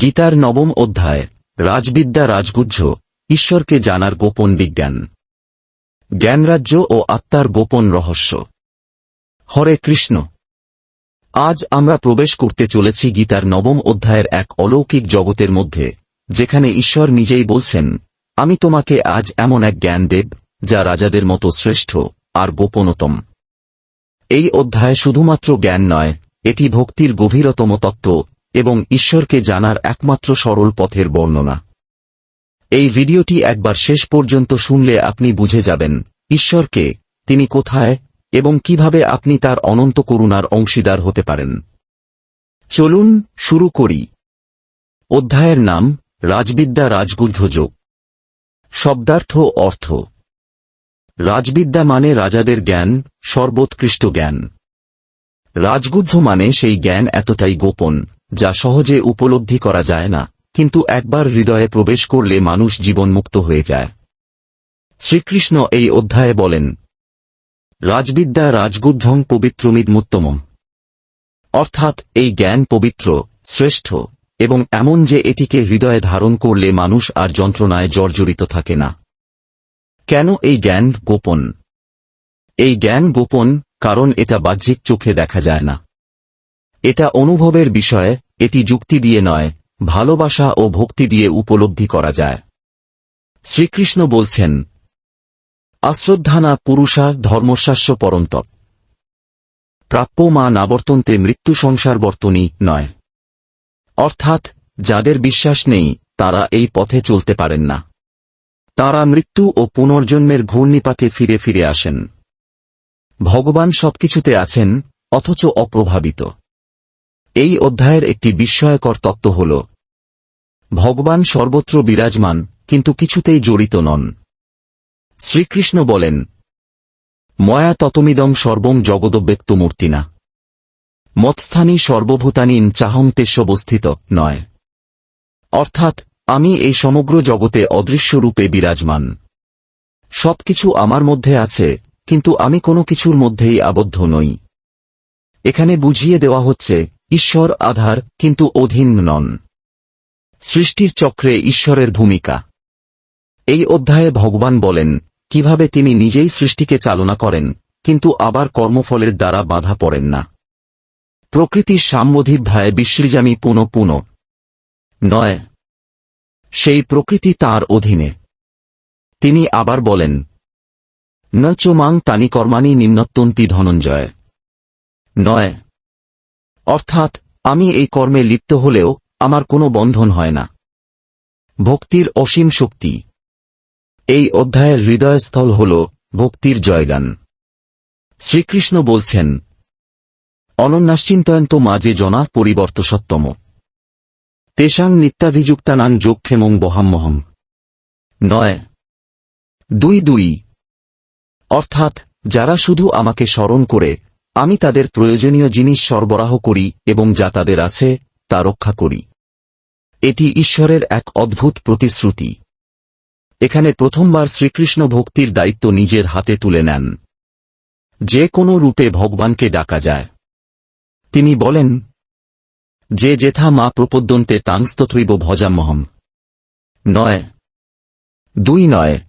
গীতার নবম অধ্যায়, রাজবিদ্যা রাজগুহ্য, ঈশ্বরকে জানার গোপন বিজ্ঞান। জ্ঞানরাজ্য ও আত্মার গোপন রহস্য। হরে কৃষ্ণ! আজ আমরা প্রবেশ করতে চলেছি গীতার নবম অধ্যায়ের এক অলৌকিক জগতের মধ্যে, যেখানে ঈশ্বর নিজেই বলছেন, আমি তোমাকে আজ এমন এক জ্ঞান দেব, যা রাজাদের মতো শ্রেষ্ঠ আর গোপনতম। এই অধ্যায় শুধুমাত্র জ্ঞান নয়, এটি ভক্তির গভীরতম তত্ত্ব এবং ঈশ্বরকে জানার একমাত্র সরল পথের বর্ণনা। এই ভিডিওটি একবার শেষ পর্যন্ত শুনলে আপনি বুঝে যাবেন, ঈশ্বরকে, তিনি কোথায়, এবং কীভাবে আপনি তার অনন্ত করুণার অংশীদার হতে পারেন। চলুন শুরু করি। অধ্যায়ের নাম, রাজবিদ্যা রাজগুহ্যযোগ শব্দার্থ অর্থ। রাজবিদ্যা মানে রাজাদের জ্ঞান, সর্বোৎকৃষ্ট জ্ঞান। রাজগুহ্য মানে সেই জ্ঞান এতটাই গোপন যা সহজে উপলব্ধি করা যায় না, কিন্তু একবার হৃদয়ে প্রবেশ করলে মানুষ জীবনমুক্ত হয়ে যায়। শ্রীকৃষ্ণ এই অধ্যায়ে বলেন, রাজবিদ্যা রাজগুদ্ধং পবিত্রমিদমুত্তমম অর্থাৎ এই জ্ঞান পবিত্র, শ্রেষ্ঠ, এবং এমন যে এটিকে হৃদয়ে ধারণ করলে মানুষ আর যন্ত্রণায় জর্জরিত থাকে না। কেন এই জ্ঞান গোপন? এই জ্ঞান গোপন কারণ এটা বাহ্যিক চোখে দেখা যায় না। এটা অনুভবের বিষয় এটি যুক্তি দিয়ে নয়, ভালোবাসা ও ভক্তি দিয়ে উপলব্ধি করা যায়। শ্রীকৃষ্ণ বলছেন, আশ্রদ্ধানা পুরুষা ধর্মশাস্য পরন্তপ। প্রাপ্য মা নাবর্তন্তে মৃত্যু সংসার বর্তনী নয়। অর্থাৎ, যাদের বিশ্বাস নেই, তারা এই পথে চলতে পারেন না। তারা মৃত্যু ও পুনর্জন্মের ঘূর্ণিপাকে ফিরে ফিরে আসেন। ভগবান সবকিছুতে আছেন, অথচ অপ্রভাবিত। এই অধ্যায়ের একটি বিস্ময়কর তত্ত্ব হল, ভগবান সর্বত্র বিরাজমান, কিন্তু কিছুতেই জড়িত নন। শ্রীকৃষ্ণ বলেন, ময়া ততমিদং সর্বং জগদব্যক্ত মূর্তিনা মৎস্থানী সর্বভূতানীন চাহন্তেস্যবস্থিত নয়। অর্থাৎ, আমি এই সমগ্র জগতে অদৃশ্য রূপে বিরাজমান। সবকিছু আমার মধ্যে আছে, কিন্তু আমি কোনো কিছুর মধ্যেই আবদ্ধ নই। এখানে বুঝিয়ে দেওয়া হচ্ছে ঈশ্বর আধার, কিন্তু অধীন নন। সৃষ্টির চক্রে ঈশ্বরের ভূমিকা। এই অধ্যায়ে ভগবান বলেন, কীভাবে তিনি নিজেই সৃষ্টিকে চালনা করেন, কিন্তু আবার কর্মফলের দ্বারা বাধা পড়েন না। প্রকৃতির সাম্যধিভায় বিশ্রীজামি পুনঃ পুনঃ। নয়। সেই প্রকৃতি তার অধীনে। তিনি আবার বলেন ন তানি কর্মাণি নিম্নত্যন্তি ধনঞ্জয়। নয়। অর্থাৎ, আমি এই কর্মে লিপ্ত হলেও, আমার কোনো বন্ধন হয় না। ভক্তির অসীম শক্তি। এই অধ্যায়ের হৃদয়স্থল হল ভক্তির জয়গান। শ্রীকৃষ্ণ বলছেন, অনন্যাশ্চিন্তয়ন্ত মাঝে জনা পরিবর্ত সত্তম। তেষাং নিত্যাভিযুক্তানাং যোগক্ষেমং বহাম্মহম নয়। দুই দুই। অর্থাৎ, যারা শুধু আমাকে স্মরণ করে আমি তাদের প্রয়োজনীয় জিনিস সরবরাহ করি এবং যা তাদের আছে, তা রক্ষা করি। এটি ঈশ্বরের এক অদ্ভুত প্রতিশ্রুতি। এখানে প্রথমবার শ্রীকৃষ্ণ ভক্তির দায়িত্ব নিজের হাতে তুলে নেন। যে কোনো রূপে ভগবানকে ডাকা যায়। তিনি বলেন, যে যেথা মা প্রপদ্যন্তে তাংস্তত্রৈব ভজামহম। নয়। দুই নয়।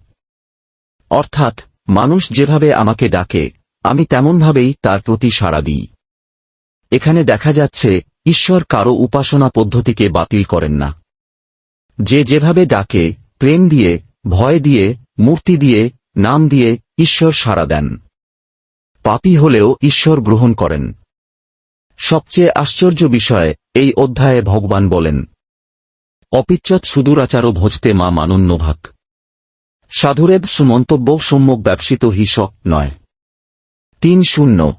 অর্থাৎ, মানুষ যেভাবে আমাকে ডাকে আমি তেমনভাবেই তার প্রতি সাড়া দিই। এখানে দেখা যাচ্ছে, ঈশ্বর কারও উপাসনা পদ্ধতিকে বাতিল করেন না। যে যেভাবে ডাকে, প্রেম দিয়ে, ভয় দিয়ে, মূর্তি দিয়ে, নাম দিয়ে ঈশ্বর সাড়া দেন। পাপী হলেও ঈশ্বর গ্রহণ করেন। সবচেয়ে আশ্চর্য বিষয়, এই অধ্যায়ে ভগবান বলেন অপিচ্যৎ সুদূরাচারও ভজতে মা মানন্যভাগ সাধুরেব সুমন্তব্য সম্যক ব্যবসিত হিসক নয়। তিন শূন্য।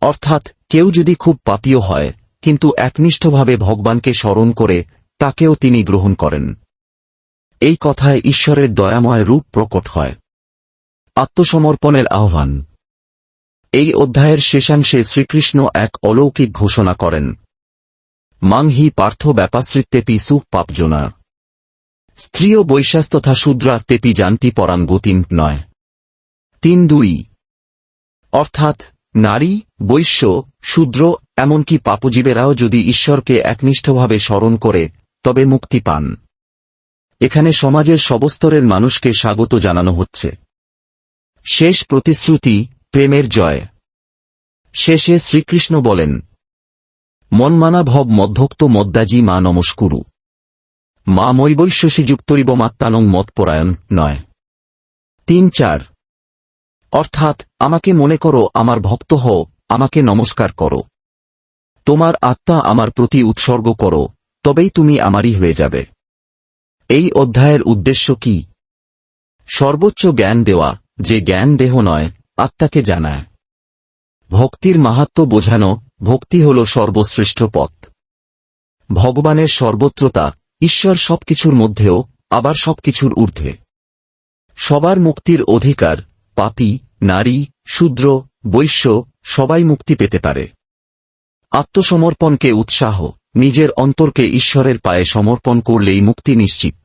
অর্থাৎ, কেউ যদি খুব পাপীয় হয়, কিন্তু একনিষ্ঠভাবে ভগবানকে স্মরণ করে, তাকেও তিনি গ্রহণ করেন। এই কথায় ঈশ্বরের দয়াময় রূপ প্রকট হয়। আত্মসমর্পণের আহ্বান। এই অধ্যায়ের শেষাংশে শ্রীকৃষ্ণ এক অলৌকিক ঘোষণা করেন। মাংহি পার্থ ব্যাপাশ্রিত্যেপি সুখ পাপজনা। স্ত্রীয় বৈশ্বাস তথা শূদ্রার্তেপি জানতি পরাণ গতিম নয়। তিন দুই। অর্থাৎ, নারী, বৈশ্য, শূদ্র, এমনকি পাপজীবেরাও যদি ঈশ্বরকে একনিষ্ঠভাবে স্মরণ করে, তবে মুক্তি পান। এখানে সমাজের সবস্তরের মানুষকে স্বাগত জানানো হচ্ছে। শেষ প্রতিশ্রুতি, প্রেমের জয়। শেষে শ্রীকৃষ্ণ বলেন, মনমানা ভব মধ্যক্ত মদ্দাজি মা নমস্কুরু। মা মৈবৈশ্যসীযুক্তরিব মাত্তানং মতপরায়ণ নয়। তিন চার অর্থাৎ, আমাকে মনে করো, আমার ভক্ত হও, আমাকে নমস্কার করো। তোমার আত্মা আমার প্রতি উৎসর্গ করো, তবেই তুমি আমারই হয়ে যাবে। এই অধ্যায়ের উদ্দেশ্য কি? সর্বোচ্চ জ্ঞান দেওয়া, যে জ্ঞান দেহ নয়, আত্মাকে জানায়। ভক্তির মাহাত্ম বোঝানো, ভক্তি হল সর্বশ্রেষ্ঠ পথ। ভগবানের সর্বত্রতা, ঈশ্বর সবকিছুর মধ্যেও, আবার সবকিছুর ঊর্ধ্বে। সবার মুক্তির অধিকার পাপী, নারী, শূদ্র, বৈশ্য, সবাই মুক্তি পেতে পারে। আত্মসমর্পণকে উৎসাহ, নিজের অন্তরকে ঈশ্বরের পায়ে সমর্পণ করলেই মুক্তি নিশ্চিত।